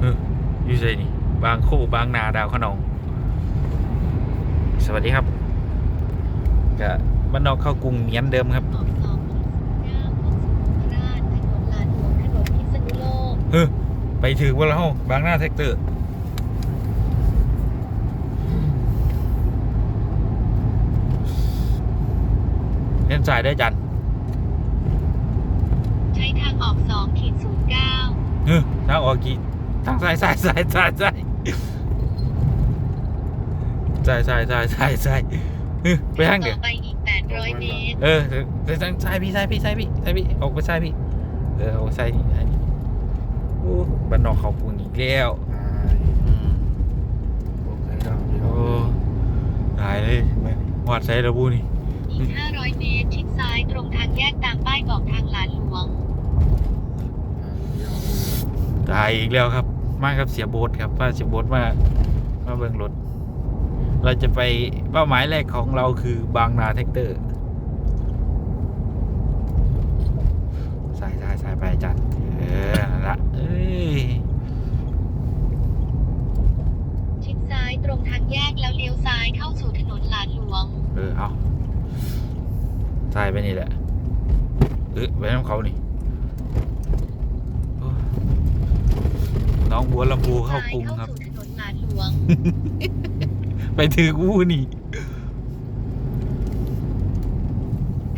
เอออยู่ไสนี่ บางโคบางนาดาวขนอง สวัสดีครับกะบ้านนอกเข้ากรุงเหมือนเดิมครับออกสองเก้าเข้าสู่ราชถนนลานหลวงถนนพิษณุโลกเออไปถึงว่าเราบางหน้าแท็กเตอร์เล่นสายได้จันใช้ทางออกสองขีดศูนย์เก้าเออทางออกกี่ ทางสายสายสายสายสายสายสายสายสายสายเออไปทางเดียวต่อไปอีกแปดร้อยเมตร เออไปทางสายพี่สายพี่สายพี่สายพี่ ออกไปสายพี่ เออออกไปสายนี่อันนี้โอ้บ้านนอกเขากรุงอีกแล้วอืมโอ้ตายเลยวัดใส่ระบุนี่อีกห้าร้อยเมตรชิดซ้ายตรงทางแยกตามป้ายบอกทางหลานหลวง ตายอีกแล้วครับ มาครับเสียโบทครับว่าเสียโบทมามาเบิ่งรถ เราจะไปเป้าหมายแรกของเราคือบางนาแท็กเตอร์สายสายสายไปอาจัดเออนั่นละเอ้ยชิดซ้ายตรงทางแยกแล้วเลี้ยวซ้ายเข้าสู่ถนนหลานหลวง เออเอาสายไปนี่แหละเออไปน้ำเขานี่โอ้ น้องบัวลำพูเข้ากรุงครับเข้าสู่ถนนหลานหลวงไปถือกูนี่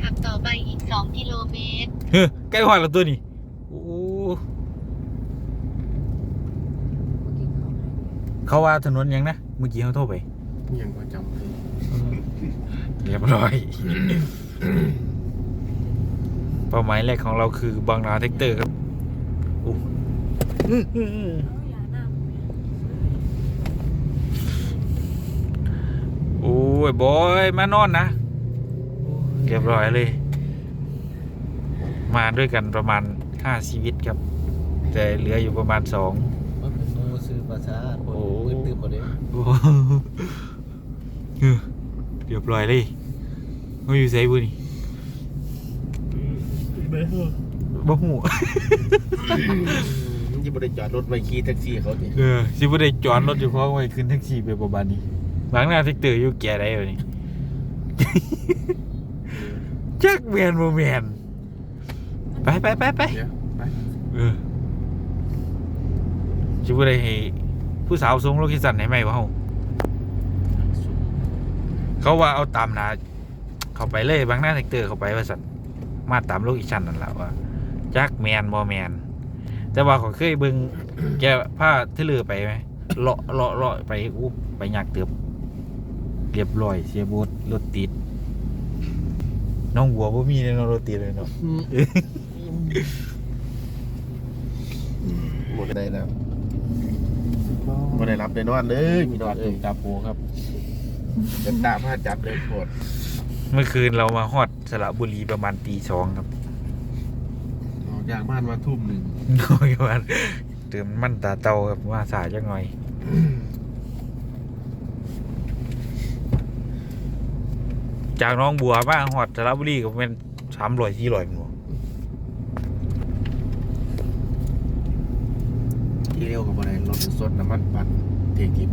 ขับต่อไปอีก 2 กิโลเมตร เฮ้ยใกล้หอดแล้วตัวนี้โอ้เขาว่าถนนหยังนะ เมื่อกี้เขาโทรไป ยังก็จำเลยเรียบร้อย เป้าหมายแรกของเราคือบางนาเทคเตอร์ครับอู้ โอ้ยบอยมานอนนะเรียบร้อยเลย มาด้วยกันประมาณห้าชีวิตครับ แต่เหลืออยู่ประมาณสองมันเป็นโมซื้อประชาโอ้โอ้ยตื่นหมดเลยโอ้เออเรียบร้อยเลยเขาอยู่ไซบุนี่บ่หู ยังไม่ได้จอดรถไว้ขี่แท็กซี่เขาดิเออสิบ่ได้จอดรถอยู่เพราะไว้ขึ้นแท็กซี่ไปประมาณนี้บางหน้าแท็กเตอร์อยู่แก่ได้บ่นี่ จักแมนบ่แมนไปไปไปไปเดี๋ยวไปเออสิบ่ได้ให้ผู้สาวส่งโลเคชั่นให้ไหมวะเฮาเขาว่าเอาตามหนาเข้าไปเลยบางหน้าแท็กเตอร์เข้าไปว่าสั่นมาตามโลเคชั่นนั่นแหละว่าจักแมนบ่แมน แต่ว่าเขาเคยเบิ่งแกผ้าเทเลอร์ไปไหมเลาะเลาะเลาะไปอู้ไปยากเติบเรียบร้อยเสียบูดรถติดน้องหัวบ่มีเลยเนาะรถติดเลยเนาะหมดได้แล้วไม่ได้รับได้นอนเลยมีนอนเลเอ้ยยตาโปครับจะตามผ้าจับเลยโคตรเมื่อคืนเรามาฮอดสระบุรีประมาณตีสองครับออกจากบ้านมาทุ่มหนึ่ง น้อยวันเติมมันตาเตาครับว่าสายจังหน่อยจากน้องบัวมาหอดสระบุรีก็เป็นสามร้อยสี่ร้อยมั้งบ่ที่เร็วกับอะไรรถสดน้ำมันปั่นเทกิบ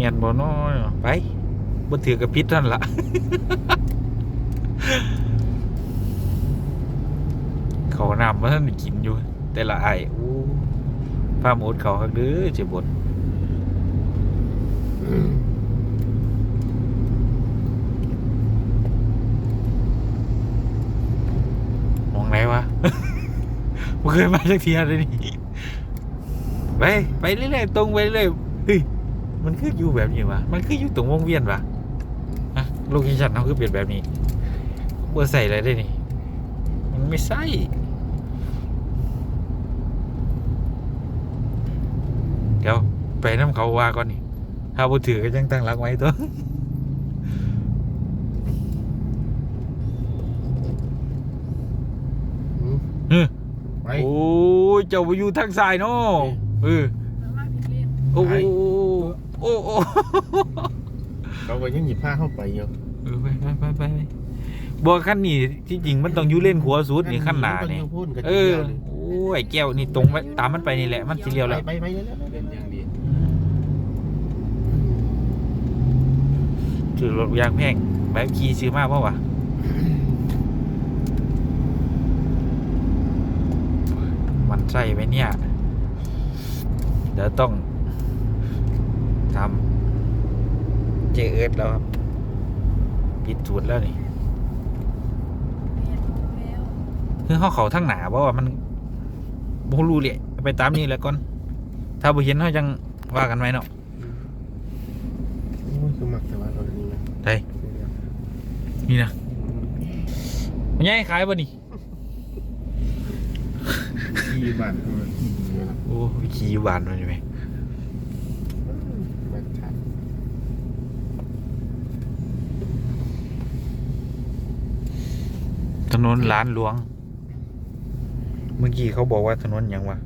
มียนบ่น้อยไปบ่ถือกับพิษท่านละเขานำมาท่านได้กินอยู่ แต่ละไอ้ายอู้ผ้าหมดเขาคักเด้อเจ็บบดมองไหนวะบ่เคยมาสักทีเลยนี่ไป ไปเรื่อยๆตรงไปเรื่อยเฮ้ย มันคืออยู่แบบนี้วะมันคืออยู่ตรงวงเวียนวะอะโลเคชั่นเขาคือเปลี่ยนแบบนี้บ่ใส่อะไรได้นี่ มันไม่ใช่เดี๋ยวไปน้ำเขาว่าก่อนนี่ ถ้าบ่ถือก็ยังตั้งรักไว้ตัวเฮ้ยไปโอ้ยเจ้าไปอยู่ทางซ้ายเนาะเออโอ้ โหโอ้โหไปเขาก็ยังหยิบผ้าเข้าไปอยู่เออไปไปไปไปบอกขั้นนี้ที่จริงมันต้องอยู่เล่นขัวสุดนี่ขั้นหนามัเนี่ยต้องพูดกันเออโอ้ยไอ้แก้วนี่ตรงไปตามมันไปนี่แหละ มันสีเรียวแล้ว ไปไปไปแล้วเป็นอย่างดีถือรถยางแพงแบบขี่ซื้อมาเปล่าวะมันใส่ไปเนี่ย เดี๋ยวต้อง ทำเจเอิร์ดแล้วครับปิดจุดแล้วนี่คือเขาเขาทั้งหนาเพราะว่ามันบ่รู้เลยไปตามนี้แหล้วก่อน ถ้าบ่เห็นเขาจังว่ากันไว้เนาะโอ้ยคือหมักแต่ว่าเราอันนี้นะใช่นี่นะมันยังขายป่ะนี่ขี่บ้านเขามาขี่ดีนะโอ้ยขี่อยู่บ้านมันใช่ไหมแม่ทัน ถ นนล้านหลวง เมื่อกี้เขาบอกว่าถนนหยังวะ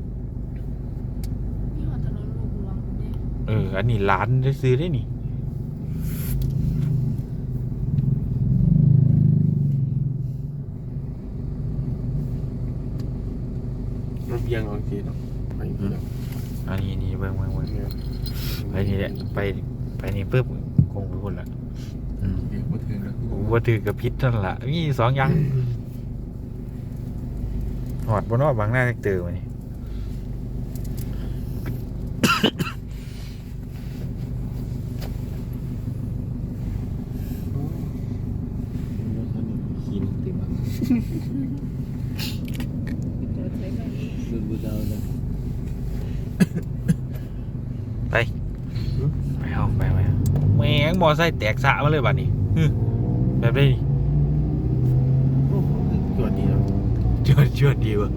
นี่ว่าถนนลูกหลวงเนี่ยเออ อันนี้ล้านได้ซื้อได้นี่รถเบียงเอาทีเนาะไปทีเนาะอันนี้นี่เบิ่งเบิ่งเบิ่งไปนี่แหละ ไป ไปนี่ปุ๊บคงไปพุ่นละอืม เดี๋ยวพูดถึงแล้ว ว่าถือกับพิษนั่นละมีสองอย่าง หอดบนนอกบางหน้าเตอร์มานี่ขี่รถติดบ้างเปิดใช้กันดูดูเดาเลยไปไปเอาไปไปเอาแม่งมอไซค์แตกสะมาเลยบัดนี้ฮึแบบนี้นี่ โอ้โหจวดดีเนาะ จวดจวดดีวะ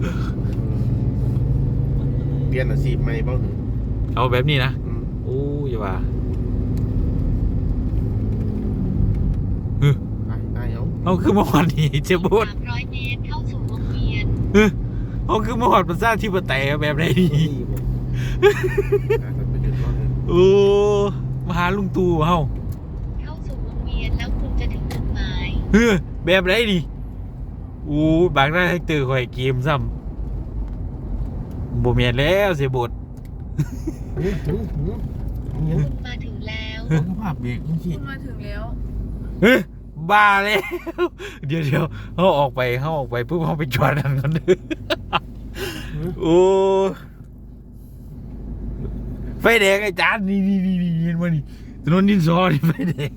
เปลี่ยนอาชีพใหม่บ้างเอาแบบนี้นะอืมโอ้ยอย่าว่าไปไปเอาเอาคือมาหอดนี่เจ็บปวดสามร้อยเมตรเข้าสู่วงเวียนเอาคือมาหอดประสาที่ปไตยแบบไหนนี่อาจจะไปเดือดร้อนเลยโอ้มาหาลุงตู่เฮาเข้าสู่วงเวียนแล้วคุณจะถึงจุดหมายเฮ้อแบบไหนดิโอ้บางหน้าให้ตื่นข่อยเกมซ้ำบ่แม่นแล้วเสียบทอื้อหือหืออันนี้คุณมาถึงแล้วเขาก็ภาพเบรกนี่สิคุณมาถึงแล้ว เฮ้ยบ้าแล้วเดี๋ยวเดี๋ยวเขาออกไปเขาออกไปปุ๊บเขาไปจอดนั่นกันเด้อโอ้ไฟแดงไอ้จานนี่นี่นี่นี่เห็นมานี่ถนนดินซอนี่ไฟแดง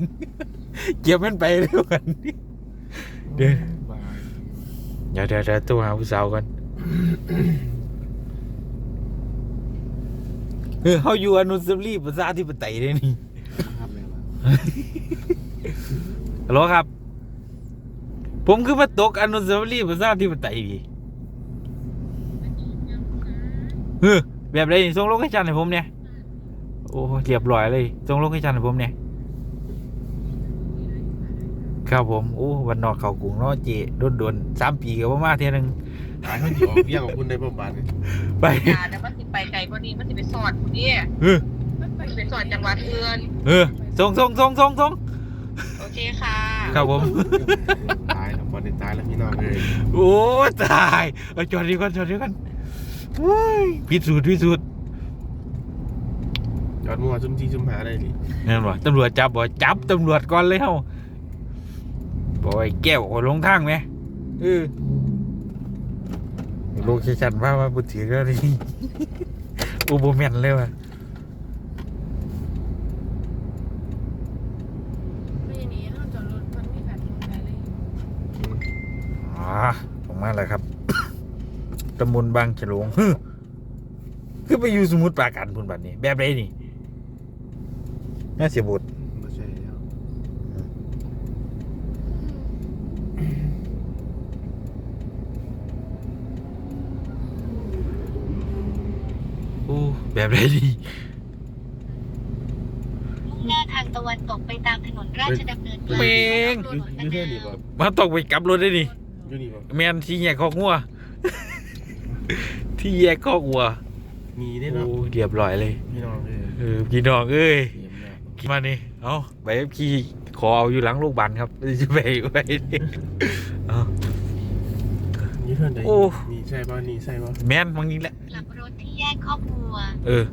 เก็บมันไปเร็วกันเดี๋ยว เดี๋ยวเดี๋ยวเดี๋ยวตัวหาผู้สาวกันเออเขาอยู่อนุสาวรีย์ประชาธิปไตยเลยนี่ฮัลโหลครับ ผมคือมาตกอนุสาวรีย์ประชาธิปไตยพี่เออแบบไรนี่ส่งโลเคชั่นให้ผมเนี่ย โอ้เรียบร้อยเลยส่งโลเคชั่นให้ผมเนี่ย ครับผมโอ้วันนอกเขากรุงเนาะเจโดนโดนๆสามปีกับว่ามาเท่ยหนึงตายเขาจีออกเบี้ยของคุณในประบาทไปอย่าแต่มันสิไปไกลกว่านี้มันสิไปสอดผู้นี่เออมันไปมันสิไปสอดจังหวัดอื่นเออส่งส่งส่งส่งส่งโอเคค่ะครับผมตายแล้วบอลได้ตายแล้วพี่น้องเลยโอ้ตายเอาจอดดีก่อนจอดดีก่อนโอ้ยพิสูจน์พิสูจน์จอดมัวซุ่มที่ซุ่มหาได้ดินั่นวะตำรวจจับบ่จับตำรวจก่อนเลยเฮา บอกไอ้แก้วเอาลงทางไหมเออโลเคชั่นว่าว่าบุตรแล้วนี่อุโบแมนเลยว่ะไม่อย่างนี้เราจอดรถมันมีการลงไปเลยอ๋อผมมาแล้วครับตำบลบางฉลงฮึคือไปอยู่สมุทรปราการพุ่นบัดนี้ แบบไรนี่น่าเสียบุตร ไม่ใช่แล้ว โอ้ แบบไรนี่มุ่งหน้าทางตะวันตกไปตามถนนราชดำเนินกลางเมงอยูอยูเท่านี่บ่มาตกไปกลับรถได้นี่อยูนี่บ่แมนที่แยกคอกงัว ที่แยกคอกวัวมีได้โอ้เนาะเรียบร้อยเลยพี่น้องเลยเออพี่น้องเอ้ยเตรียมแล้วมานี่เอาใบขับขี่ขอเอาอยู่หลังลูกบันครับจะไปไปเอา นี่เท่าไหร่โอ้นี่ใช่ป่ะนี่ใช่ป่ะแม่นบางนี้แหละกลับ รถที่แยกครอบครัว เออ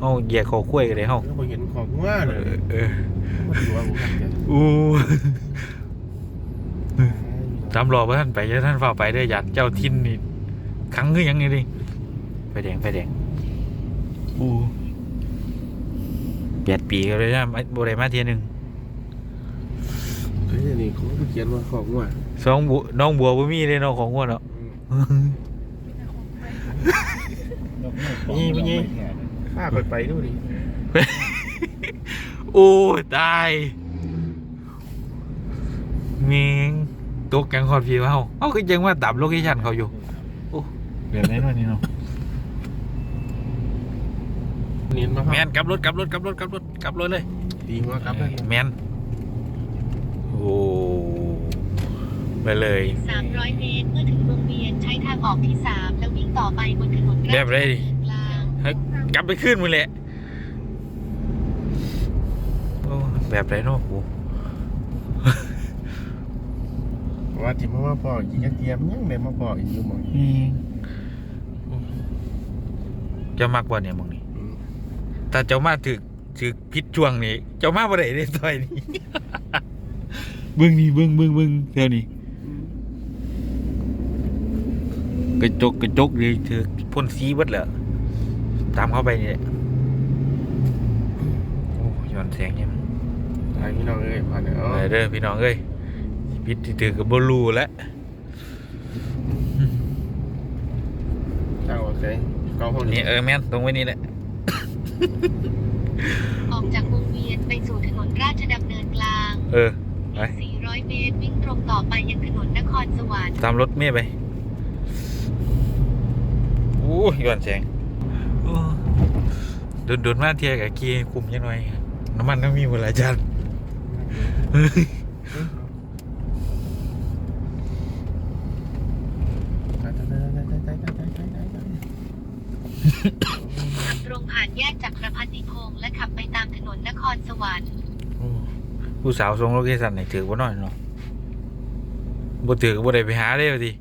เอาเหยียกคอคุ้ยกันเลยเฮาแล้วพอเห็นของว่าเอเลยอเออมาดูว่าผมทำกันอู้ตามรอเพื่อนไปเดี๋ยวท่านเฝ้าไปเด้อหยัดเจ้าทินนี่ครั้งคือหยังไงดิไฟแดงไฟแดงอู้แปดปีก็เลยนะโบได้มาเทียหนึ่งเฮ้ยนี่เขาเขียนว่าของว่าสองบัวน้องบัวบ่มีเลยเนาะของงัวเนาะนี่เป็นไงข้าไปไปดูดิโอ้ยตายเมงตกกังคอดพีเฮาเฮาคือยังว่าตับโลเคชั่นเขาอยู่โอ้เดี๋ยวแม่นวันนี้เนาะเนียนมาแมนกลับรถกลับรถกลับรถกลับรถกลับรถเลยดีหัวครับแมนโอ้ไปเลย 300 เมตรเมื่อถึงวงเวียนใช้ทางออกที่ 3 แล้ววิ่ง ต่อไปบนถนนแบบไรดิกลางกลับไปขึ้นมือแหละโอ้แบบไรเนาะกูว่าที่มาว่าพ่อกินกระเทียมยังเลยมาพ่ออีกอยู่หมองเจ้ามักบ่เนี่ยมึงนี่ถ้าเจ้ามาถึกถึกพิษช่วงนี้ เจ้ามาบ่ได้ในซอยนี้เบิ่งนี่เบิ่งเบิ่งเบิ่งเท่านี้ กระจกกระจกเลยเธอพ่นสีเบิดแล้วตามเข้าไปนี่แหละโอ้ย้อนแสงยังไอ้พี่น้องเอ้ยผ่านเนาะไปเด้อพี่น้องเอ้ยพิษที่ถือกับบรูแล้วเจ้าโอเคเก้าห้องนี่เออแม่นตรงไว้นี่แหละออกจากวงเวียนไปสู่ถนนราชดำเนินกลาง เออไปอีก400 เมตรวิ่งตรงต่อไปยังถนนนครสวรรค์ตามรถเมย์ไปโอ้ยย้อนแสงโอ้โดนโดนมาเทียกับกีคุมยังหน่อยน้ำมันก็มีเวลาจัดขับตรงผ่านแยกจากประพันธิพงษ์และขับไปตามถนนนครสวรรค์โอ้ผู้สาวทรงโลเคชั่นไหนถือบ่น้อยเนาะบ่ถือก็บ่ได้ไปหาได้ดิ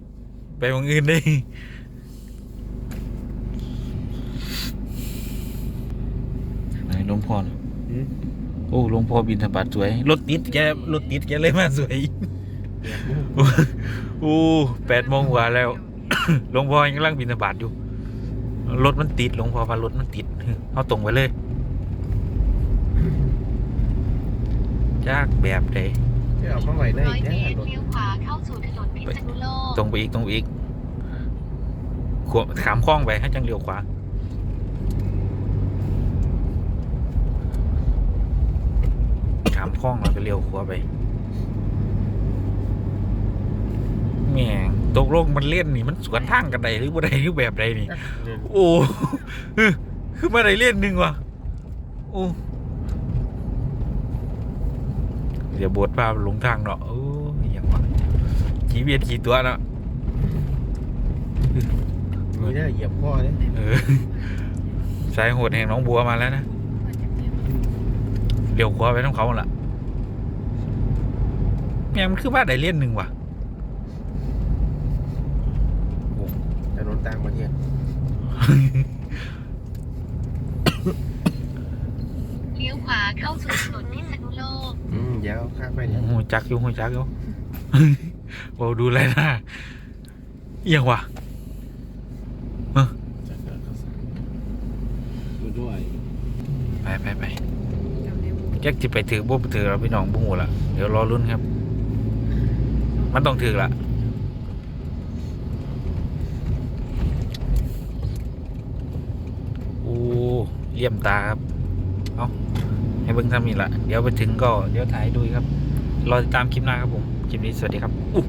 ไปวงอื่นได้ไหนหลวง พ่อน่ะโอ้หลวงพ่อบินธบัตสวย รถติดแกรถติดแกเลยมาสวย โอ้แปดโมงกว่าแล้ว หลวงพ่อยังกำลังบินบาตอยู่ รถมันติดหลวงพ่อพารถมันติดเอาตรงไปเลยจากแบบใดเอามาไว้ในร้อยแค่เมตรรถเลี้ยวขวาเข้าสู่ถนนพิษณุโลกตรงไปอีกตรงไปอีกขวขามคล้องไปให้จังเลี้ยวขวาามคล้องแล้วก็เลี้ยวขวาไปแม่งตกลงมันเล่นนี่มันสวนทางกันใดหรือบ่ใดหรือแบบใดนี่ โอ้เออคือมาได้เล่นหนึ่งว่ะโอ้เดี๋ยวบทพาลงทางเนาะโอ้ยอย่างวะขี่เวียนขี่ตัวเนาะมีได้เหยียบพ่อเนี่ยเออสายโหดแห่งหน้องบัวมาแล้วนะ เดี๋ยวขวาไปน้องเขาล่ะแม่งมันคือว่าได้เล่นหนึ่งว่ะถนนต่างประเทศเลี้ยวขวาเข้าสู่ถนนพิษณุโลก อืมเดี๋ยวข้ามไปเนี่ยหูจักอยู่หูจักอยู่โอ้ดูไรนะเอียงว่ะดูด้วยไปไปไป แจ็คจะไปถือบ่ถือเราพี่น้องบุ้งหัวละเดี๋ยวรอรุ่นครับ มันต้องถือละโอ้เยี่ยมตาครับ เอาให้เบิ้งทำนี่ละเดี๋ยวไปถึงก็เดี๋ยวถ่ายดูครับ รอติดตามคลิปหน้าครับผม คลิปนี้สวัสดีครับอู้